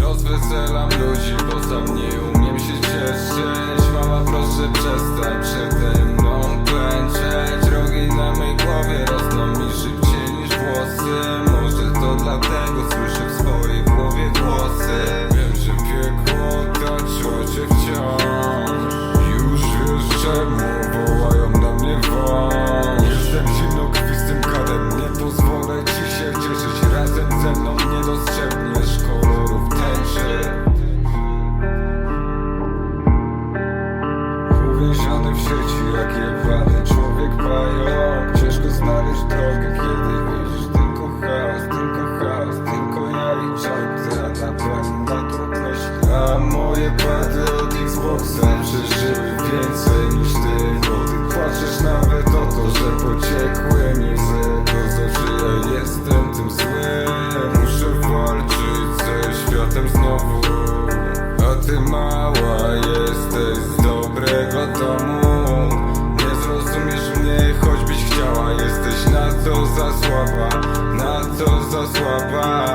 Rozweselam ludzi, bo sam nie umiem się cieszyć. Mama proszę przestań przede mną klęczeć. Rogi na mej głowie dlatego słyszę w swojej głowie głosy. Wiem, że piekło otaczyło cię wciąż Już wiesz czemu wołają na mnie wąż Jestem zimnokrwistym kadem, nie pozwolę ci się cieszyć. Razem ze mną nie dostrzegniesz kolorów tęczy. Uwięziony w sieci jak Xboxa przeżyły więcej niż ty ty płaczesz nawet o to, że pociekły mi łzy. To znaczy ja jestem tym złym. Muszę walczyć ze światem znowu. A ty mała jesteś z dobrego domu. Nie zrozumiesz mnie, choćbyś chciała. Jesteś na to za słaba, na to za słaba